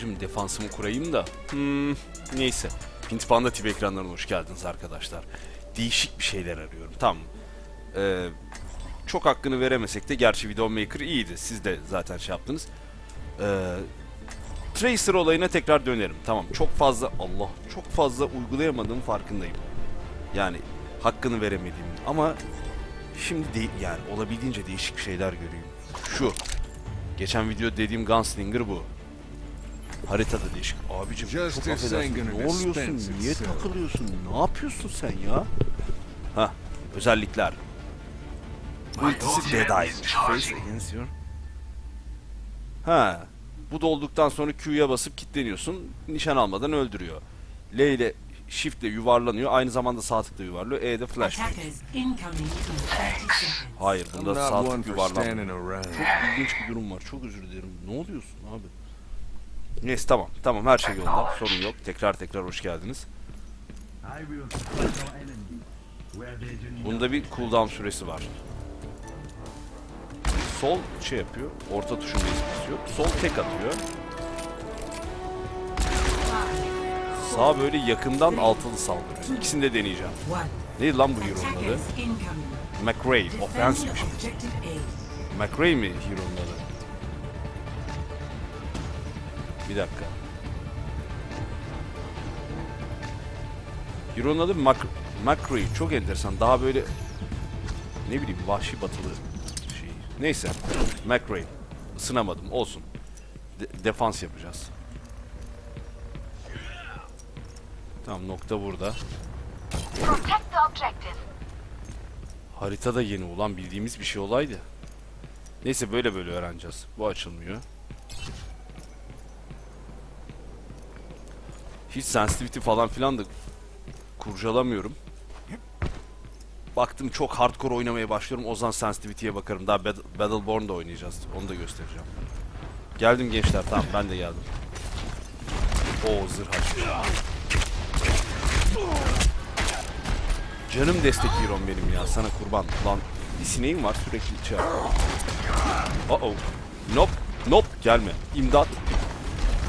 Şimdi defansımı kurayım da. Hmm, neyse. Hint Panda TV ekranlarına hoş geldiniz arkadaşlar. Değişik bir şeyler arıyorum. Tamam. Ee, çok hakkını veremesek de gerçi Videomaker iyiydi. Siz de zaten şey yaptınız. Ee, Tracer olayına tekrar dönerim. Tamam. Çok fazla Allah çok fazla uygulayamadığım farkındayım. Yani hakkını veremediğim ama şimdi de, yani olabildiğince değişik şeyler göreyim. Şu. Geçen video dediğim Gunslinger bu. Haritada değişik. Abicim çok affedersin. Ne oluyorsun? Niye takılıyorsun? Ne yapıyorsun sen ya? Ha, özellikler. Ultisi Dead Eyes. Face against your... Ha, bu dolduktan sonra Q'ya basıp kilitleniyorsun. Nişan almadan öldürüyor. L ile Shift ile yuvarlanıyor. Aynı zamanda sağ tıkla yuvarlıyor. E'de flash. Attackers incoming in 30 seconds. Hayır bunda sağ tık yuvarlanmıyor. Çok ilginç bir durum var. Çok özür dilerim. Ne oluyorsun abi? Neyse tamam. Tamam her şey yolunda. Sorun yok. Tekrar tekrar hoş geldiniz. Bunda bir cooldown süresi var. Sol şey yapıyor. Orta tuşun basıyor. Sol tek atıyor. Sağ böyle yakından altılı saldırıyor. İkisini de deneyeceğim. Neydi lan bu hero'nun adı? McRae. Offensive. objective A. McRae mi hero'nun adı? Bir dakika. Hero'nun adı Mac McRae. Çok enteresan. Daha böyle ne bileyim vahşi batılı şey. Neyse. McRae. Isınamadım. Olsun. De- defans yapacağız. Tamam nokta burada. Haritada yeni olan bildiğimiz bir şey olaydı. Neyse böyle böyle öğreneceğiz. Bu açılmıyor. Hiç sensitivity falan filan da kurcalamıyorum. Baktım çok hardcore oynamaya başlıyorum. O zaman sensitivity'ye bakarım. Daha Battle- Battleborn'da oynayacağız. Onu da göstereceğim. Geldim gençler. Tamam ben de geldim. O zırh. Canım destek hero'm benim ya. Sana kurban. Lan bir sineğim var sürekli yapıyor. Uh oh. Nope. Nope. Gelme. İmdat.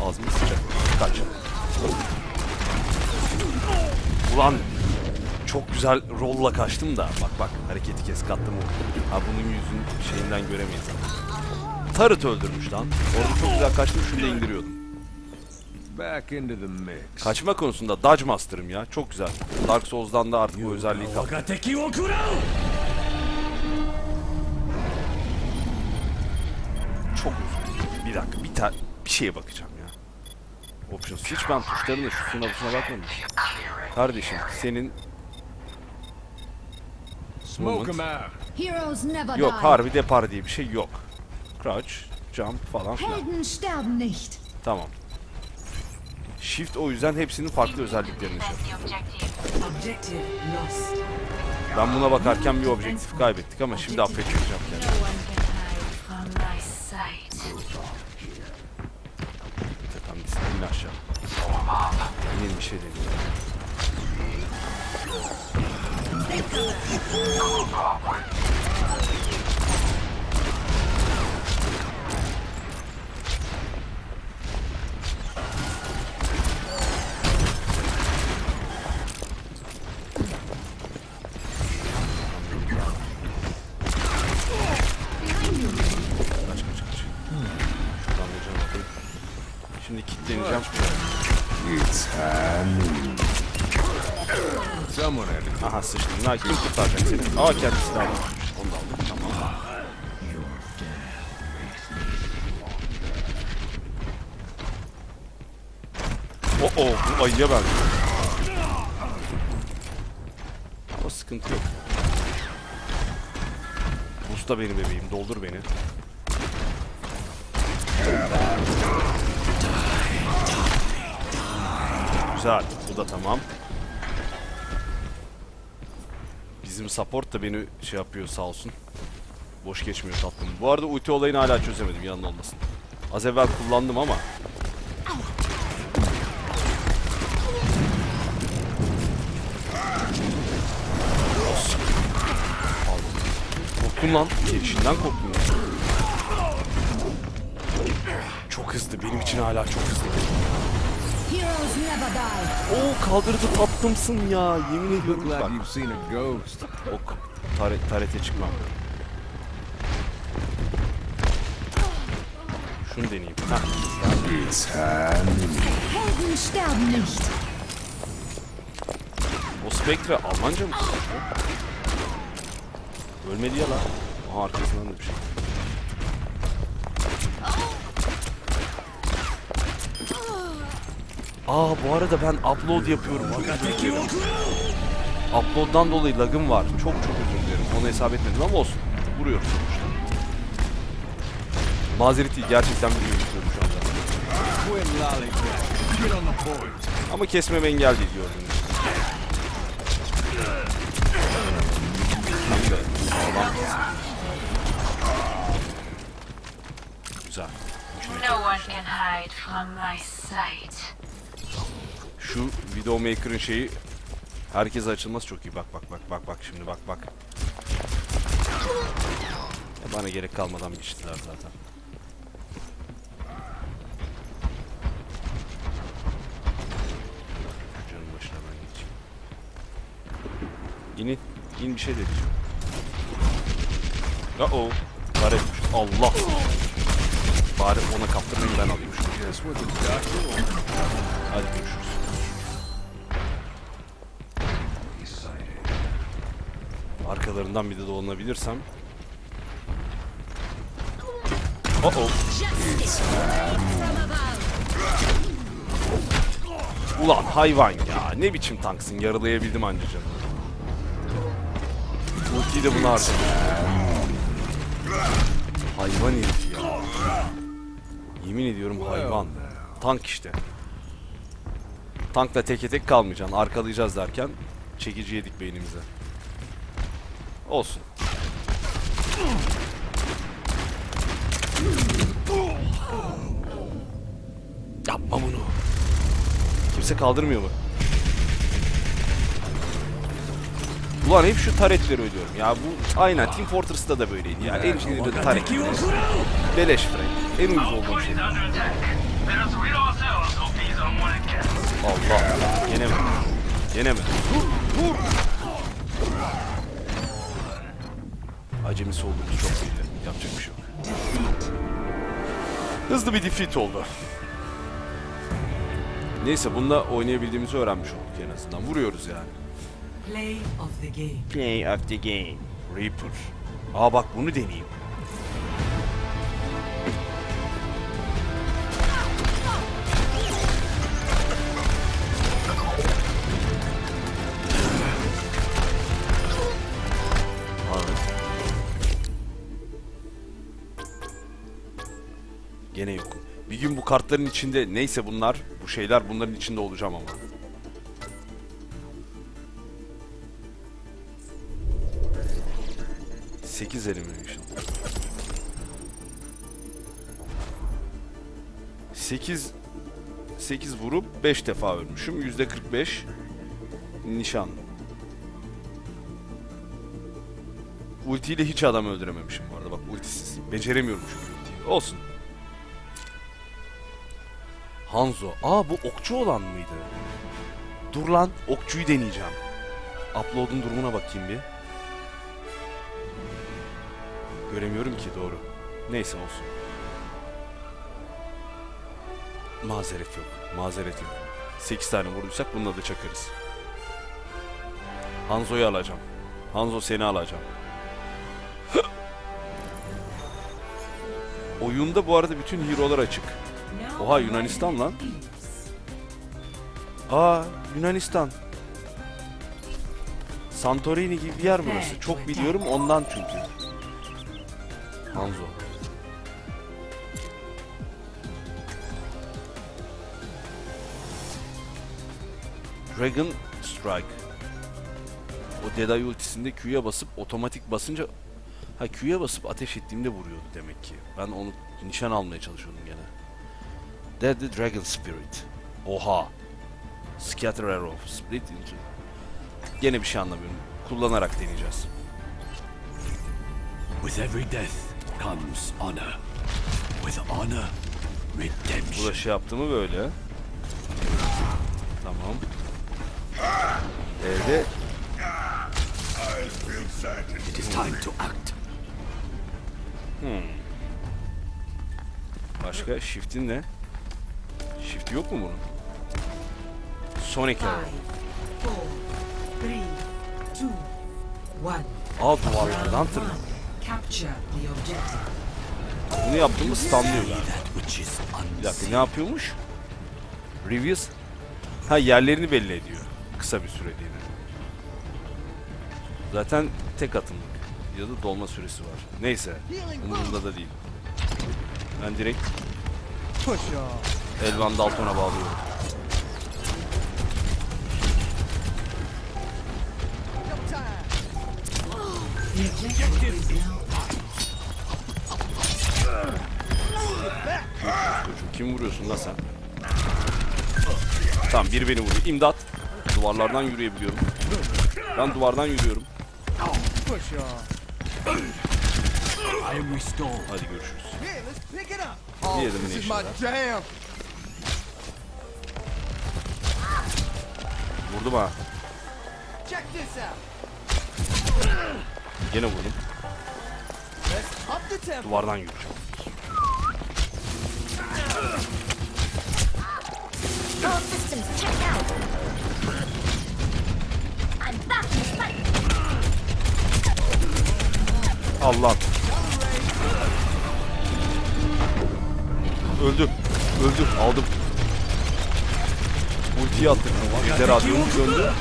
Ağzımı sıcak. Kaç. Ulan çok güzel rolla kaçtım da. Bak bak hareketi kes kattım o. Ha bunun yüzün şeyinden göremeyiz ama. Tarıt öldürmüş lan. Orada çok güzel kaçtım şunu da indiriyordum. Kaçma konusunda Dodge Master'ım ya. Çok güzel. Dark Souls'dan da artık bu özelliği kaptım. Çok üzüldüm. Bir dakika bir ta bir şeye bakacağım ya. Options. Hiç ben tuşların da şu şuna şuna bakmadım. Kardeşim senin never yok harbi depar diye bir şey yok. Crouch, jump falan filan. Helden sterben nicht. Tamam. Shift o yüzden hepsinin farklı özelliklerini şey. Ben buna bakarken bir objektif kaybettik ama şimdi affetmeyeceğim kendimi. Gitsin in aşağı. İnin bir şey dedi. Şimdi kilitleneceğim. It's high Aha sıçtım. Ha kim kurtaracak seni? Aa kendisi de aldı. Oh oh bu ayıya ben. Ama sıkıntı yok. Usta benim bebeğim. Doldur beni. Güzel. Bu da tamam. Bizim support da beni şey yapıyor sağ olsun. Boş geçmiyor tatlım. Bu arada ulti olayını hala çözemedim yanında olmasın. Az evvel kullandım ama. Korktum lan. Gelişinden korktum. Çok hızlı. Benim için hala çok hızlı. Heroes never die. Oo kaldırdı tatlımsın ya. Yemin ediyorum. Bak you've seen a ghost. ok. Taret, tarete çıkmam. Şunu deneyeyim. Heh. Helden sterben nicht. O Spectre Almanca mı? Ölmedi ya lan. Aha arkasından da bir şey. Aa bu arada ben upload yapıyorum. Upload'dan dolayı lagım var. Çok çok özür dilerim. Onu hesap etmedim ama olsun. Vuruyoruz sonuçta. Mazeret değil. Gerçekten video yüklüyorum şu anda. Ama kesmem engel değil gördüğünüz gibi. Güzel. No one can hide from my sight. Şu Widowmaker'ın şeyi herkese açılması çok iyi. Bak bak bak bak bak şimdi bak bak. Ya bana gerek kalmadan geçtiler zaten. Şu Canın başına ben geçeyim. İnin. İn bir şey de diyeceğim. Uh oh. Karetmiş. Allah. Bari ona kaptırmayın ben alayım şunu. Hadi görüşürüz. Arkalarından bir de dolanabilirsem. Oh oh. Ulan hayvan ya. Ne biçim tanksın. Yaralayabildim anca canım. Ultiyi de buna harcadım. Hayvan herif ya. Yemin ediyorum hayvan. Tank işte. Tankla teke tek kalmayacaksın. Arkalayacağız derken çekici yedik beynimize. Olsun. Yapma bunu. Kimse kaldırmıyor mu? Ulan hep şu taretleri ödüyorum ya bu aynen Team Fortress'ta da böyleydi ya Engineer'ın taret Beleş frame en ucuz olduğum şey Allah Yine mi? Yine mi? Acemisi olduğumuz çok belli. Yapacak bir şey yok. Hızlı bir defeat oldu. Neyse bununla oynayabildiğimizi öğrenmiş olduk en azından. Vuruyoruz yani. Play of the game. Play of the game. Reaper. Aa bak bunu deneyeyim. Kartların içinde neyse bunlar, bu şeyler bunların içinde olacağım ama. Sekiz elimination. 8 8 vurup 5 defa ölmüşüm. Yüzde 45 nişan. Ultiyle hiç adam öldürememişim bu arada. Bak ultisiz. Beceremiyorum çünkü ultiyi. Olsun. Hanzo. Aa bu okçu olan mıydı? Dur lan. Okçuyu deneyeceğim. Upload'un durumuna bakayım bir. Göremiyorum ki doğru. Neyse olsun. Mazeret yok. Mazeret yok. 8 tane vurduysak bununla da çakarız. Hanzo'yu alacağım. Hanzo seni alacağım. Oyunda bu arada bütün hero'lar açık. Oha Yunanistan lan. Aa Yunanistan. Santorini gibi bir yer burası. Çok biliyorum ondan çünkü. Hanzo. Dragon Strike. O Dead Eye ultisinde Q'ya basıp otomatik basınca ha Q'ya basıp ateş ettiğimde vuruyordu demek ki. Ben onu nişan almaya çalışıyordum gene. Dead the Dragon Spirit. Oha. Scatter Arrow. Split into. Gene bir şey anlamıyorum. Kullanarak deneyeceğiz. With every death comes honor. With honor Bu da şey yaptı mı böyle. Tamam. Evde It is time to act. başka shift'in ne? Shift yok mu bunun? Sonic arrow. Aa duvarlardan tırman. one. Capture the objective. Bunu yaptığımız stunlıyor galiba. Bir dakika ne yapıyormuş? Reviews. Ha yerlerini belli ediyor. Kısa bir süreliğine. Zaten tek atımlık. Ya da dolma süresi var. Neyse. Umurumda da değil. Ben direkt Elvan Dalton'a Çocuğum kim vuruyorsun lan sen? Tamam biri beni vuruyor. İmdat. Duvarlardan yürüyebiliyorum. Ben duvardan yürüyorum. Hadi görüşürüz. Here, let's pick Vurdum ha. Gene vurdum. Duvardan yürüyeceğim. All systems checked out. I'm back to fight. Allah. Öldüm. Öldüm. Aldım. Ultiyi attık. Ejder radyomuz döndü.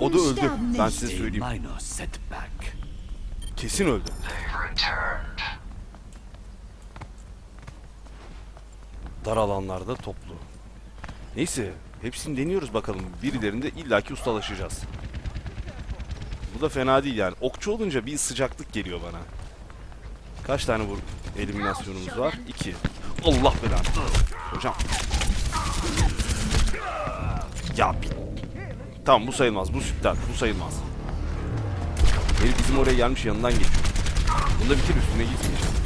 O da öldü. Ben size söyleyeyim. Kesin öldü. Dar alanlarda toplu. Neyse. Hepsini deniyoruz bakalım. Birilerinde illaki ustalaşacağız. Bu da fena değil yani. Okçu olunca bir sıcaklık geliyor bana. Kaç tane vur eliminasyonumuz var? İki. Allah belanı. Hocam. Ya bir... Tamam bu sayılmaz. Bu sütten. Bu sayılmaz. Herif bizim oraya gelmiş yanından geçiyor. Bunda kere üstüne gitmeyeceğim.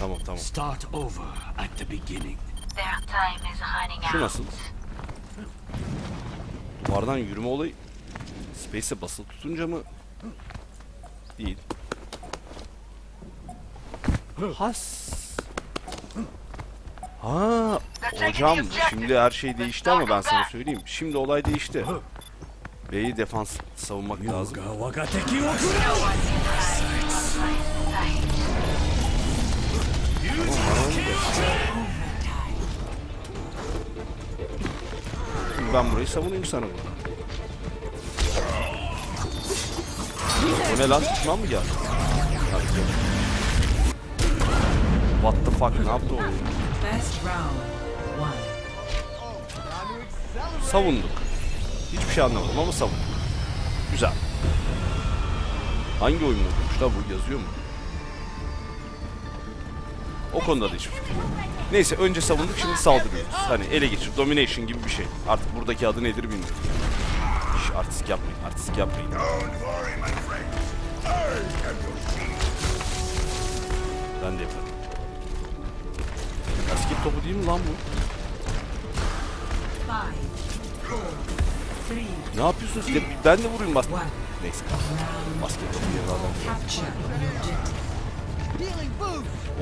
tamam tamam. Start over at the beginning. Their time is running Şu out. nasıl? Duvardan yürüme olayı Space'e basılı tutunca mı? Değil. Has. Ha, hocam şimdi her şey değişti ama ben sana söyleyeyim. Şimdi olay değişti. B'yi defans savunmak lazım. Ben burayı savunayım sana burada. O ne lan? Düşman mı geldi? What the fuck? Ne yaptı o? Savunduk. Hiçbir şey anlamadım ama savunduk. Güzel. Hangi oyun olmuş da bu yazıyor mu? O konuda da hiçbir fikrim yok. Neyse önce savunduk şimdi saldırıyoruz. Hani ele geçir, domination gibi bir şey. Artık buradaki adı nedir bilmiyorum. Şş, artistik yapmayın, artistik yapmayın. Ben de yaparım. Basket topu değil mi lan bu? Ne yapıyorsun de? Ben de vurayım bas. one. Neyse. Basket topu yerine adam.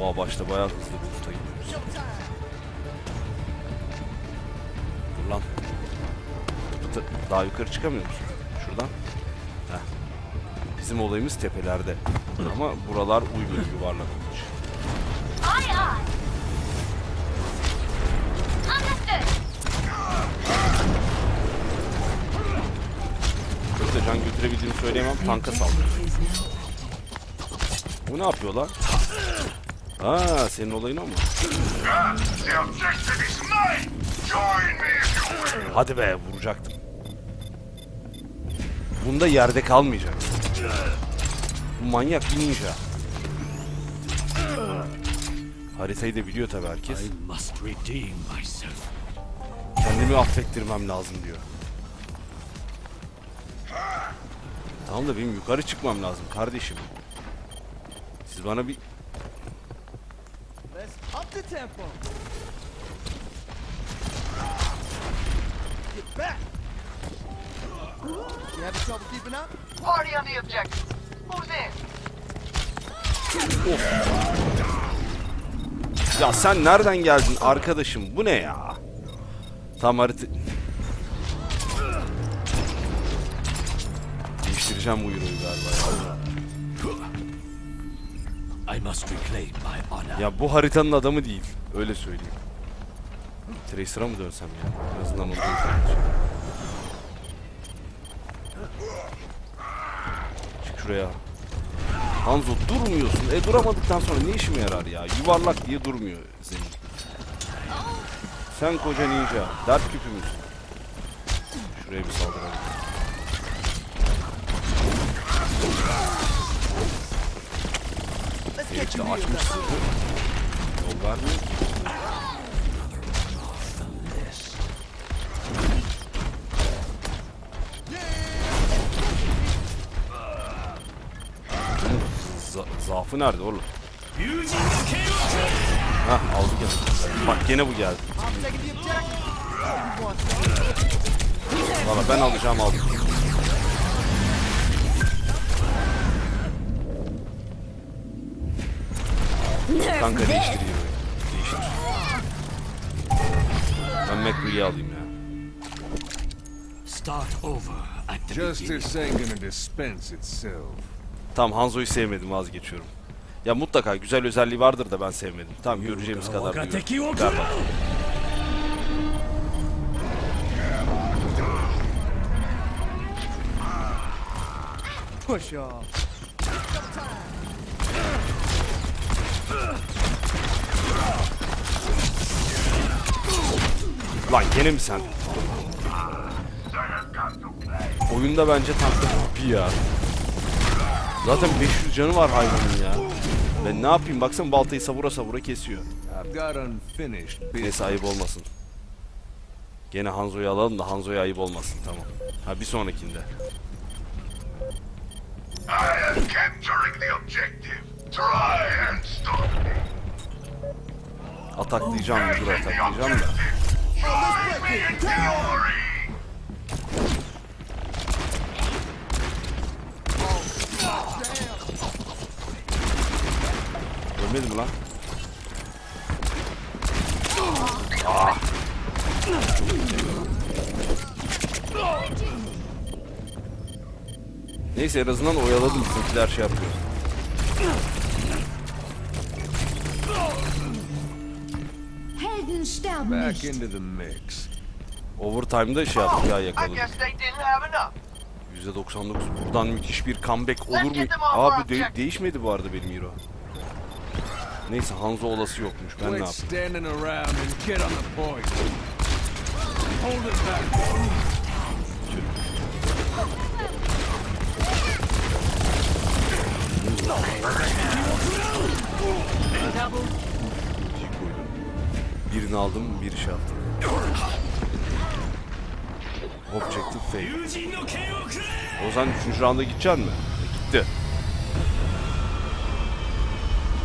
Oha başta bayağı hızlı bir usta gidiyoruz. Dur lan. Daha yukarı çıkamıyor musun? Şuradan. Heh. Bizim olayımız tepelerde. Ama buralar uygun yuvarlanmış. Söyleyemem. Tanka saldırıyor. Bu ne yapıyor lan? Ha senin olayın o mu? Hadi be vuracaktım. Bunda yerde kalmayacak. Bu manyak bir ninja. Haritayı da biliyor tabii herkes. Kendimi affettirmem lazım diyor. Tamam da benim yukarı çıkmam lazım kardeşim. Siz bana bir... the tempo. Get back. You having trouble keeping up? Party on the objective. Who's in? Ya sen nereden geldin arkadaşım? Bu ne ya? Tam harita... Değiştireceğim bu Euro'yu galiba ya. I must reclaim my honor. Ya bu haritanın adamı değil. Öyle söyleyeyim. Tracer'a mı dönsem ya? En azından onu dönsem. Çık şuraya. Hanzo durmuyorsun. E duramadıktan sonra ne işime yarar ya? Yuvarlak diye durmuyor zemin. Sen koca ninja. Dert küpümüz. Şuraya bir saldıralım. Let's Herif get de you healed açmış up. sırrı. Yol vermiyor ki. Za- zaafı nerede oğlum? Hah aldı gene. Bak gene bu geldi. Valla ben alacağım aldım. Kanka değiştiriyor. Değiştir. Ben McCree'yi alayım ya. Start over at the. Justice ain't gonna dispense itself. Tamam Hanzo'yu sevmedim vazgeçiyorum. Ya mutlaka güzel özelliği vardır da ben sevmedim. Tamam göreceğimiz kadar diyorum. Ver bak. Push off. Lan gene mi sen? Oyunda bence tankta bir ya. Zaten 500 canı var hayvanın ya. Ben ne yapayım baksana baltayı savura savura kesiyor. Neyse ayıp olmasın. Gene Hanzo'yu alalım da Hanzo'ya ayıp olmasın tamam. Ha bir sonrakinde. Ataklayacağım The ataklayacağım da. Ölmedi mi lan? Neyse en azından oyaladım bizimkiler şey yapıyor. Helden sterben Back nicht. into the mix. Overtime'da şey yaptık ya yakaladık. guess they didn't have enough. %99 buradan müthiş bir comeback olur mu? Abi de- değişmedi bu arada benim hero. Neyse Hanzo olası yokmuş ben ne yapayım? Birini aldım bir şey yaptım. Objective fail. O zaman 3. rounda gideceksin mi? E, Gitti.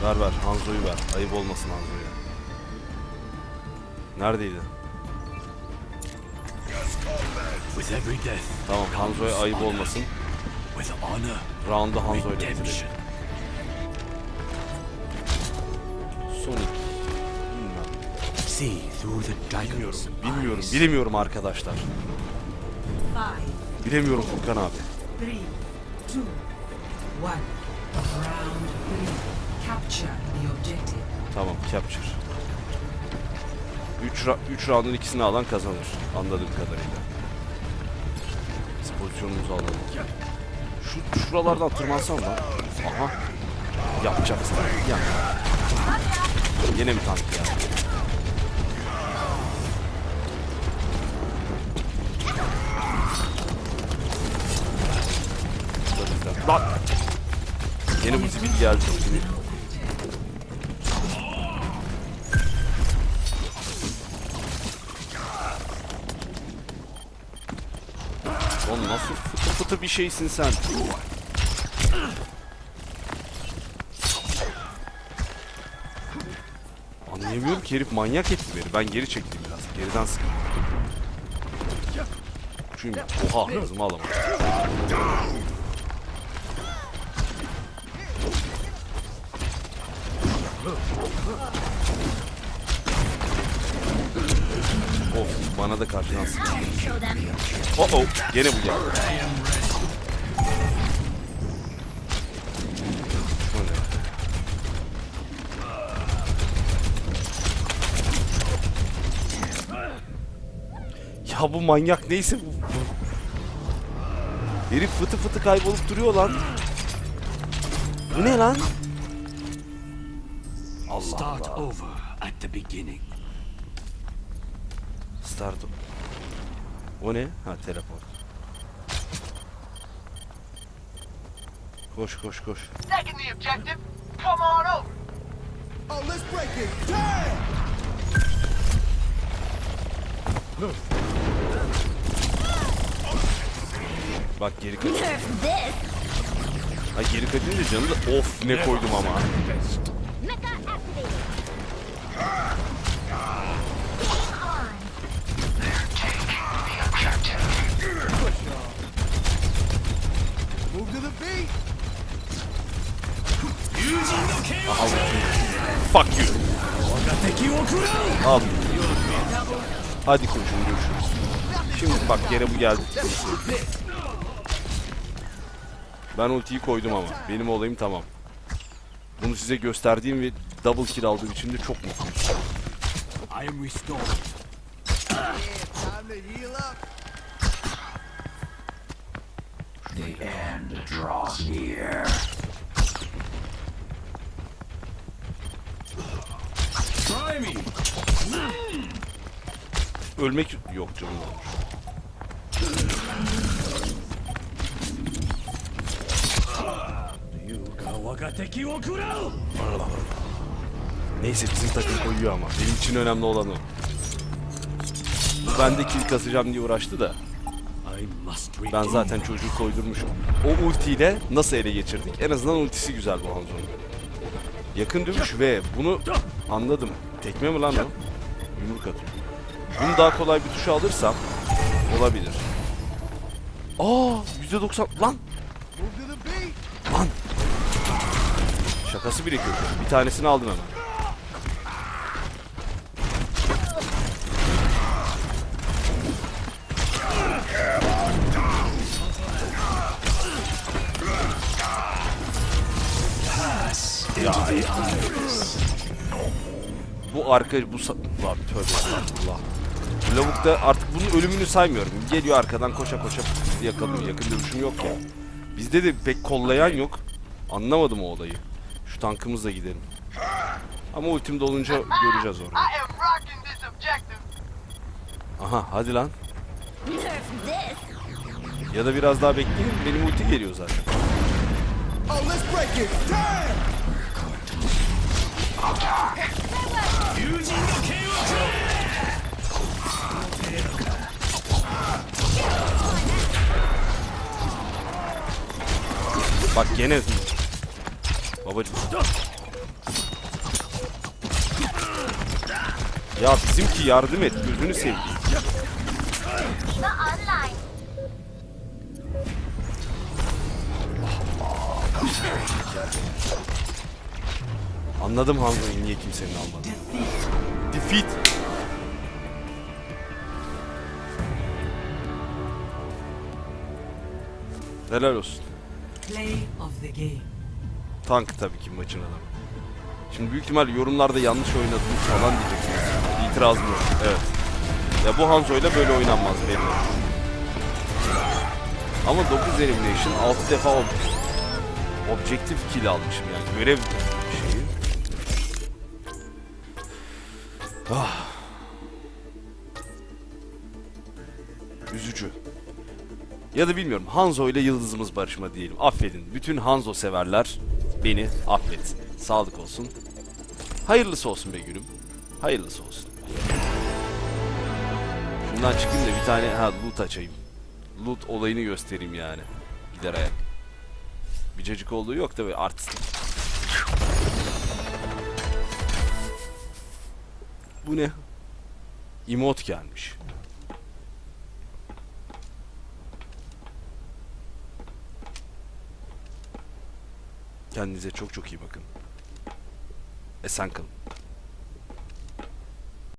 Ver ver Hanzo'yu ver. Ayıp olmasın Hanzo'ya. Neredeydi? Tamam Hanzo'ya ayıp olmasın. Round'u Hanzo ile bitirelim. Sonic. Bilmiyorum. Bilmiyorum. eyes. Bilemiyorum arkadaşlar. Bilemiyorum Furkan abi. Tamam capture. 3 ra 3 round'un ikisini alan kazanır anladığım kadarıyla. Biz pozisyonumuzu alalım. Şu şuralardan tırmansam lan. Aha. Yapacaksın. Ya. Yine mi tank ya? Geldi. Zibil. Oğlum nasıl fıtı fıtı bir şeysin sen? Anlayamıyorum Buradaki herif manyak etti beni. Ben geri çektim biraz. Geriden sıktım. Çünkü oha hızımı alamadım. Bana da karşıdan sıktı. Oh oh gene bu geldi. Ya bu manyak neyse bu. Herif fıtı fıtı kaybolup duruyor lan. Bu ne lan? Allah Allah. Over at the beginning. Start. O ne? Ha teleport. Koş koş koş. Second the objective. Come on over. Oh, let's break it. Damn! Bak geri kaç. Ay geri kaçınca canı da of ne koydum ama. Fuck you. Al. Hadi koçum görüşürüz. Şimdi bak gene bu geldi. Ben ultiyi koydum ama. Benim olayım tamam. Bunu size gösterdiğim ve double kill aldığım için de çok mutluyum. I am restored. Time to heal up. Ölmek yok canım. Neyse bizim takım koyuyor ama. Benim için önemli olan o. Bu bende kill kasacağım diye uğraştı da. Ben zaten çocuğu koydurmuşum. O ultiyle nasıl ele geçirdik? En azından ultisi güzel bu Hanzo'nun. Yakın dövüş ve bunu anladım. Tekme mi lan o? Yumruk atıyor. Bunu daha kolay bir tuşa alırsam olabilir. Aa %90 lan lan. Şakası bile kötü. Bir tanesini aldım hemen. Bu arka bu lan tövbe estağfurullah. Bu lavuk da artık bunun ölümünü saymıyorum. Geliyor arkadan koşa koşa yakalıyor. Yakın dövüşüm yok ya. Bizde de pek kollayan yok. Anlamadım o olayı. Şu tankımızla gidelim. Ama ultim dolunca göreceğiz orayı. Aha hadi lan. Ya da biraz daha bekleyin. Benim ulti geliyor zaten. Oh, Bak gene. Babacım. Ya bizimki yardım et. Gözünü seveyim. Anladım Hanzo'yu niye kimsenin almadı. Defeat. Helal olsun. Play of the game. Tank tabii ki maçın adamı. Şimdi büyük ihtimal yorumlarda yanlış oynadınız falan diyeceksiniz. İtirazım yok. Evet. Ya bu Hanzo'yla böyle oynanmaz benim. Ama 9 elimination 6 defa ob objektif kill almışım yani görev Ah. Üzücü. Ya da bilmiyorum Hanzo ile yıldızımız barışma diyelim. Affedin. Bütün Hanzo severler beni affetsin. Sağlık olsun. Hayırlısı olsun be gülüm. Hayırlısı olsun. Şundan çıkayım da bir tane ha loot açayım. Loot olayını göstereyim yani. Gider ayak. Bir cacık olduğu yok da böyle. Bu ne? Emote gelmiş. Kendinize çok çok iyi bakın. Esen kalın.